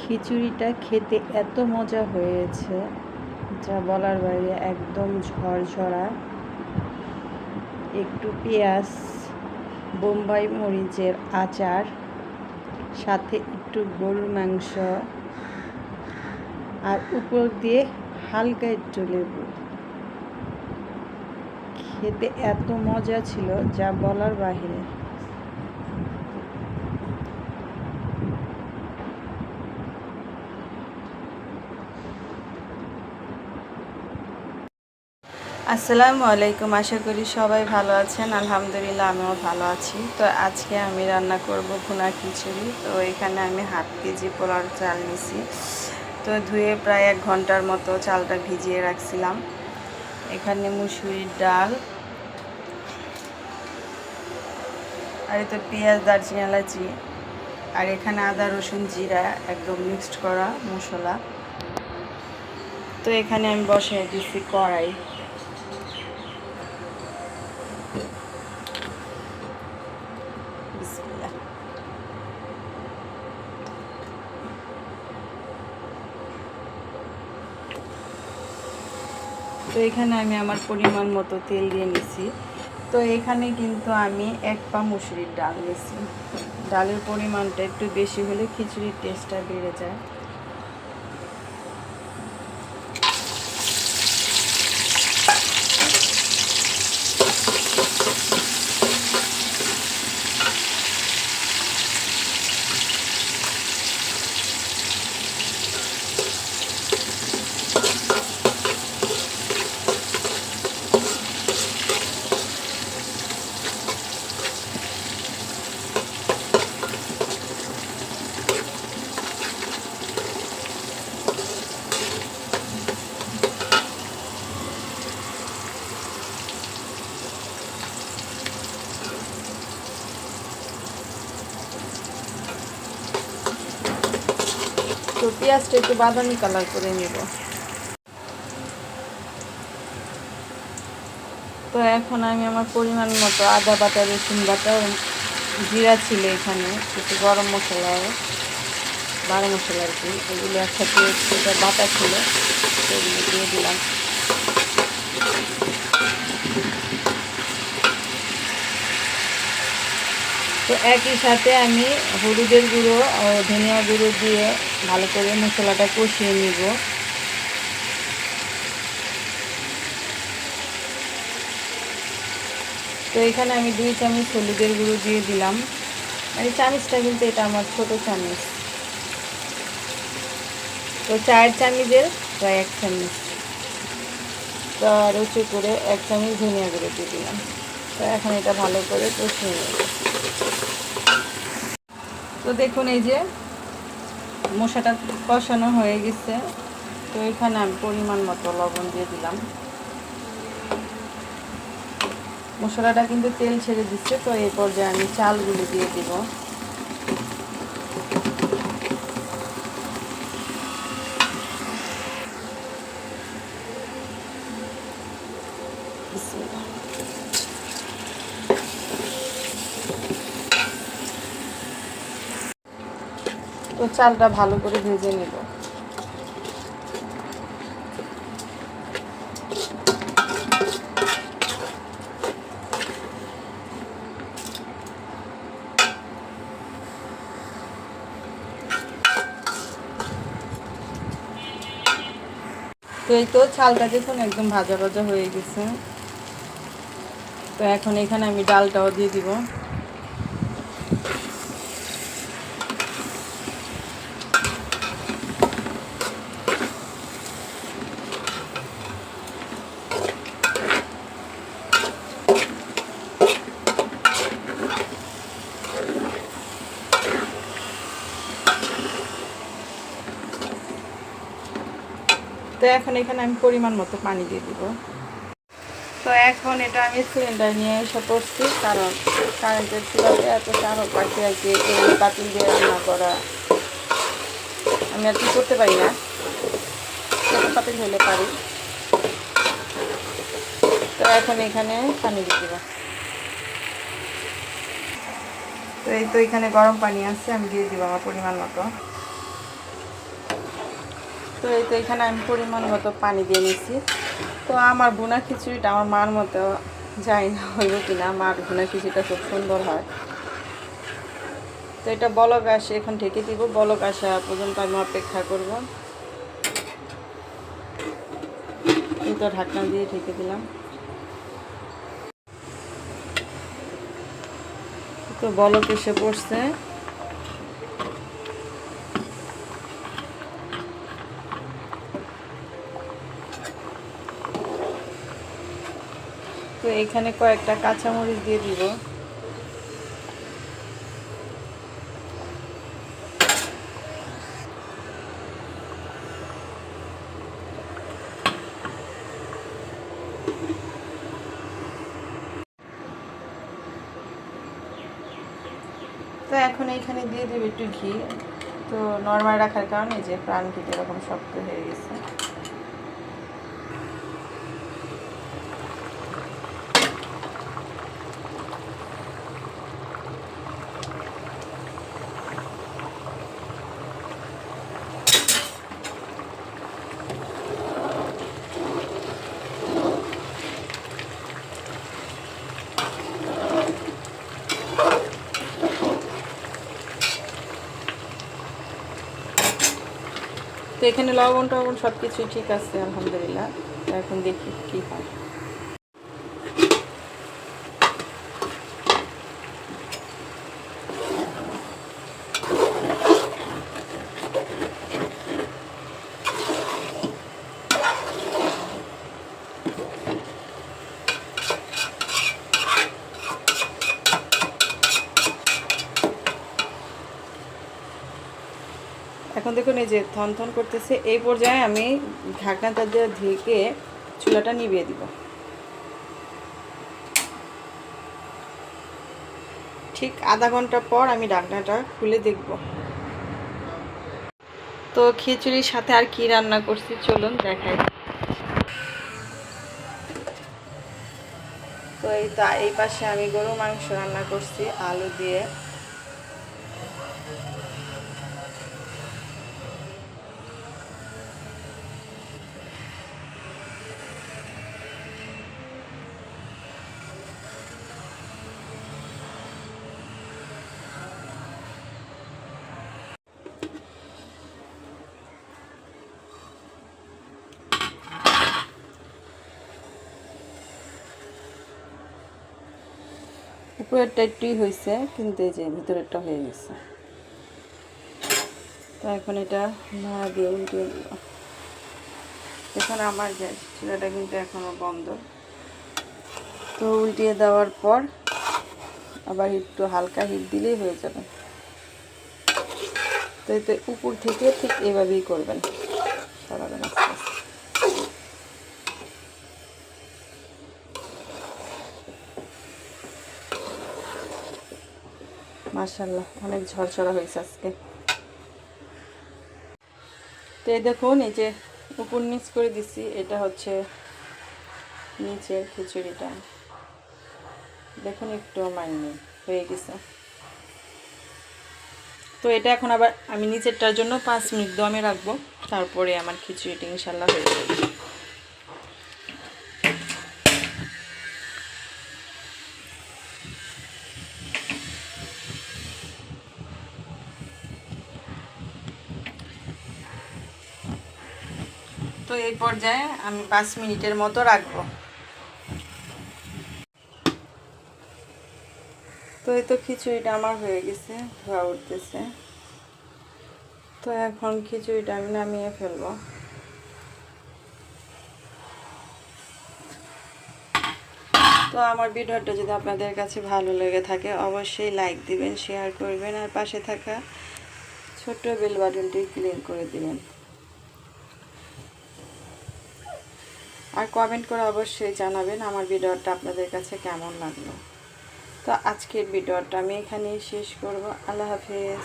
খিচুড়িটা খেতে এত মজা হয়েছে, যা বলার বাইরে একদম ঝরঝরা। একটু পেঁয়াজ, বোম্বাই মরিচের আচার, সাথে একটু গরুর মাংস, আর উপর দিয়ে হালকা একটু লেবু। খেতে এত মজা ছিল, যা বলার বাহিরে আসসালামু আলাইকুম, আশা করি সবাই ভালো আছেন। আলহামদুলিল্লাহ, আমিও ভালো আছি। তো আজকে আমি রান্না করব ভুনা খিচুড়ি। তো এখানে আমি হাফ কেজি পোলার চাল নিছি। তো ধুয়ে প্রায় এক ঘণ্টার মতো চালটা ভিজিয়ে রাখছিলাম। এখানে মুসুরির ডাল। আর এতে পেঁয়াজ, দারচিনি, এলাচি। আর এখানে আদা, রসুন, জিরা একদম মিক্সড করা মশলা। তো এখানে আমি বসিয়ে দিচ্ছি কড়াই। বিসমিল্লাহ তো এখানে আমি আমার পরিমাণ মতো তেল দিয়ে নিছি। তো এখানে কিন্তু আমি এক পা মুসুরির ডাল নিছি। ডালের পরিমাণটা একটু বেশি হলে খিচুড়ির টেস্টটা বেড়ে যায়। পেঁয়াজটা একটু বাদামি কালার করে নেব। তো এখন আমি আমার পরিমাণ মতো আদা বাটা, রসুন বাটা জিরা ছিল এখানে, একটু গরম মশলা বারো মশলা আর কি। এগুলো একসাথে সেটা বাটা ছিল, সেগুলো দিয়ে দিলাম। তো একই সাথে আমি হলুদের গুঁড়ো ও ধনিয়া গুঁড়ো দিয়ে ভালো করে মশলাটা কষিয়ে নিব। তো এখানে আমি দুই চামচ হলুদের গুঁড়ো দিয়ে দিলাম। আর এই চামচটা কিন্তু এটা আমার ছোট চামচ। তো চার চামচের প্রায় এক চামচ। তো আর উঁচু করে এক চামচ ধনিয়া গুঁড়ো দিয়ে দিলাম। তো এখন এটা ভালো করে কষিয়ে তো দেখুন এই যে মশাটা কষানো হয়ে গেছে। তো এখানে আমি পরিমাণ মতো লবণ দিয়ে দিলাম। মশলাটা কিন্তু তেল ছেড়ে দিচ্ছে, তো এই পর্যায়ে আমি চালগুলো দিয়ে দিব। তো চালটা ভালো করে ভেজে নেব। তো এই তো চালটা দেখুন একদম ভাজা ভাজা হয়ে গেছে। তো এখন এখানে আমি ডালটাও দিয়ে দিব। তো এখন এখানে আমি পরিমাণ মতো পানি দিয়ে দিব। তো এখন এটা আমি সিলিন্ডার নিয়ে এসে পড়ছি, কারণ কারেন্টের চুলাতে এত চারো পাখি আর কি এই দিয়ে রান্না করা। আমি আর কি করতে পারি না পাতিল হলে পারি। তো এখন এখানে পানি দিয়ে দিব। তো এই তো এখানে গরম পানি আছে, আমি দিয়ে দিব আমার পরিমাণ মতো। তো এই তো এখানে আমি পরিমাণ মতো পানি দিয়ে নিচ্ছি তো আমার বোনা খিচুড়িটা আমার মার মতো যাই না হইব কিনা, মার বোনা খিচুড়িটা খুব সুন্দর হয়। তো এটা বলক আসে, এখন ঢেকে দিব, বলক আসা পর্যন্ত আমি অপেক্ষা করব। তো ঢাকনা দিয়ে ঢেকে দিলাম। তো বলক এসে পড়ছে। এখানে কয়েকটা কাঁচামরিচ দিয়ে দিব। তো এখন এখানে দিয়ে দেবে একটু ঘি। তো নর্মাল রাখার কারণে যে প্রাণ ঘিটা এরকম শক্ত হয়ে গেছে। তো এখানে লবণ টবণ সব কিছুই ঠিক আছে আলহামদুলিল্লাহ। এখন দেখি কী হয় এখন দেখুন, এই যে থন থন করতেছে, এই পর্যায়ে আমি ঢাকনাটা দিয়ে ঢেকে চুলাটা নিভিয়ে দিব। ঠিক আধা ঘণ্টা পর আমি ঢাকনাটা খুলে দেখব। তো খিচুড়ির সাথে আর কি রান্না করছি, চলুন দেখাই। তো এই এই পাশে আমি গরু মাংস রান্না করছি, আলু দিয়ে। উপরেরটা একটুই হয়েছে কিন্তু এই যে ভিতরেরটা হয়ে গেছে। তো এখন এটা নাড়া দিয়ে এখন আমার গ্যাস চুলাটা কিন্তু এখনও বন্ধ। তো উল্টিয়ে দেওয়ার পর আবার একটু হালকা হিট দিলেই হয়ে যাবে। তো এতে উপর থেকে ঠিক এভাবেই করবেন। মার্শাল্লাহ অনেক ঝরঝরা হয়েছে আজকে। তো এই দেখুন, এই যে উপর নিচ করে দিছি, এটা হচ্ছে নিচের খিচুড়িটা। দেখুন, একটু মাইনি হয়ে গেছে। তো এটা এখন আবার আমি নিচেরটার জন্য পাঁচ মিনিট দমে রাখব, তারপরে আমার খিচুড়িটা ইনশাল্লাহ হয়ে যাবে। তো এই পর্যায়ে আমি পাঁচ মিনিটের মতো রাখব। তো এই তো খিচুড়িটা আমার হয়ে গেছে, ধোয়া উঠতেছে। তো এখন খিচুড়িটা আমি নামিয়ে ফেলব। তো আমার ভিডিওটা যদি আপনাদের কাছে ভালো লেগে থাকে, অবশ্যই লাইক দিবেন শেয়ার করবেন, আর পাশে থাকা ছোট্ট বেল বাটনটি ক্লিক করে দিবেন। আর কমেন্ট করে অবশ্যই জানাবেন আমার ভিডিওটা আপনাদের কাছে কেমন লাগল। তো আজকের ভিডিওটা আমি এখানেই শেষ করব। আল্লাহ হাফেজ।